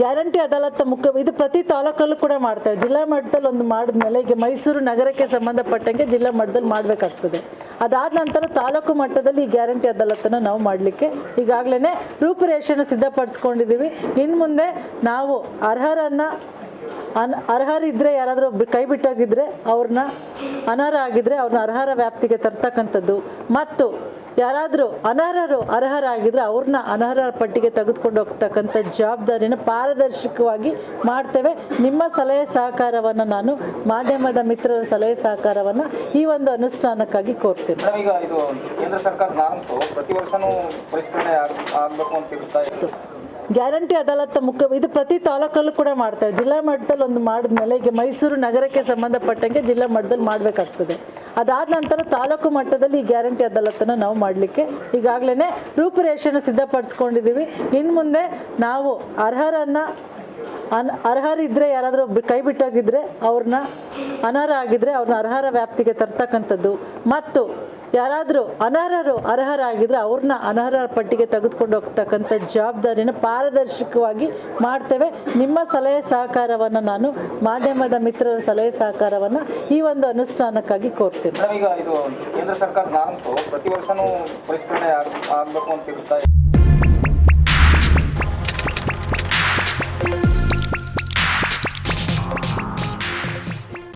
Guarantee ಅದಾಲತ್ ಮುಖ್ಯ ಇದು ಪ್ರತಿ ತಾಲೂಕಲ್ಲೂ ಕೂಡ ಮಾಡ್ತಾರೆ. ಜಿಲ್ಲಾ ಮಟ್ಟದಲ್ಲಿ ಒಂದು ಮಾಡಿದ್ಮೇಲೆ ಈಗ ಮೈಸೂರು ನಗರಕ್ಕೆ ಸಂಬಂಧಪಟ್ಟಂಗೆ ಜಿಲ್ಲಾ ಮಟ್ಟದಲ್ಲಿ ಮಾಡಬೇಕಾಗ್ತದೆ. ಅದಾದ ನಂತರ ತಾಲೂಕು ಮಟ್ಟದಲ್ಲಿ ಈ ಗ್ಯಾರಂಟಿ ಅದಾಲತ್ತನ್ನು ನಾವು ಮಾಡಲಿಕ್ಕೆ ಈಗಾಗಲೇ ರೂಪುರೇಷನ ಸಿದ್ಧಪಡಿಸ್ಕೊಂಡಿದ್ದೀವಿ. ಇನ್ನು ಮುಂದೆ ನಾವು ಅರ್ಹರನ್ನು ಅನ್ ಅರ್ಹರಿದ್ದರೆ ಯಾರಾದರೂ ಕೈ ಬಿಟ್ಟೋಗಿದ್ರೆ ಅವ್ರನ್ನ ಅನರ್ಹ ಆಗಿದ್ರೆ ಅವ್ರನ್ನ ಅರ್ಹರ ವ್ಯಾಪ್ತಿಗೆ ತರ್ತಕ್ಕಂಥದ್ದು. ಮತ್ತು ಯಾರಾದರೂ ಅನರ್ಹರು ಅರ್ಹರಾಗಿದ್ದರೆ ಅವ್ರನ್ನ ಅನರ್ಹರ ಪಟ್ಟಿಗೆ ತೆಗೆದುಕೊಂಡು ಹೋಗ್ತಕ್ಕಂಥ ಜವಾಬ್ದಾರಿನ ಪಾರದರ್ಶಕವಾಗಿ ಮಾಡ್ತೇವೆ. ನಿಮ್ಮ ಸಲಹೆ ಸಹಕಾರವನ್ನು ನಾನು ಮಾಧ್ಯಮದ ಮಿತ್ರರ ಸಲಹೆ ಸಹಕಾರವನ್ನು ಈ ಒಂದು ಅನುಷ್ಠಾನಕ್ಕಾಗಿ ಕೋರ್ತೀನಿ. ಕೇಂದ್ರ ಸರ್ಕಾರ ಪ್ರತಿ ವರ್ಷನೂ ಗ್ಯಾರಂಟಿ ಅದಾಲತ್ ಮುಖ್ಯ ಇದು ಪ್ರತಿ ತಾಲೂಕಲ್ಲೂ ಕೂಡ ಮಾಡ್ತಾರೆ. ಜಿಲ್ಲಾ ಮಟ್ಟದಲ್ಲಿ ಒಂದು ಮಾಡಿದ್ಮೇಲೆ ಈಗ ಮೈಸೂರು ನಗರಕ್ಕೆ ಸಂಬಂಧಪಟ್ಟಂಗೆ ಜಿಲ್ಲಾ ಮಟ್ಟದಲ್ಲಿ ಮಾಡಬೇಕಾಗ್ತದೆ. ಅದಾದ ನಂತರ ತಾಲೂಕು ಮಟ್ಟದಲ್ಲಿ ಈ ಗ್ಯಾರಂಟಿ ಅದಾಲತ್ತನ್ನು ನಾವು ಮಾಡಲಿಕ್ಕೆ ಈಗಾಗಲೇ ರೂಪುರೇಷೆಯನ್ನು ಸಿದ್ಧಪಡಿಸ್ಕೊಂಡಿದ್ದೀವಿ. ಇನ್ನು ಮುಂದೆ ನಾವು ಅರ್ಹರನ್ನು ಅನ್ ಅರ್ಹರಿದ್ದರೆ ಯಾರಾದರೂ ಕೈ ಬಿಟ್ಟೋಗಿದ್ರೆ ಅವ್ರನ್ನ ಅನರ್ಹ ಆಗಿದ್ರೆ ಅವ್ರನ್ನ ಅರ್ಹರ ವ್ಯಾಪ್ತಿಗೆ ತರ್ತಕ್ಕಂಥದ್ದು. ಮತ್ತು ಯಾರಾದರೂ ಅನರ್ಹರು ಅರ್ಹರಾಗಿದ್ದರೆ ಅವ್ರನ್ನ ಅನರ್ಹ ಪಟ್ಟಿಗೆ ತೆಗೆದುಕೊಂಡು ಹೋಗ್ತಕ್ಕಂಥ ಜವಾಬ್ದಾರಿನ ಪಾರದರ್ಶಕವಾಗಿ ಮಾಡ್ತೇವೆ. ನಿಮ್ಮ ಸಲಹೆ ಸಹಕಾರವನ್ನು ನಾನು ಮಾಧ್ಯಮದ ಮಿತ್ರರ ಸಲಹೆ ಸಹಕಾರವನ್ನು ಈ ಒಂದು ಅನುಷ್ಠಾನಕ್ಕಾಗಿ ಕೋರ್ತೀನಿ. ಈಗ ಇದು ಕೇಂದ್ರ ಸರ್ಕಾರ ಪ್ರತಿ ವರ್ಷನೂ ಪರಿಷ್ಕರಣೆ ಆಗಬೇಕು ಅಂತ ಇರುತ್ತೆ?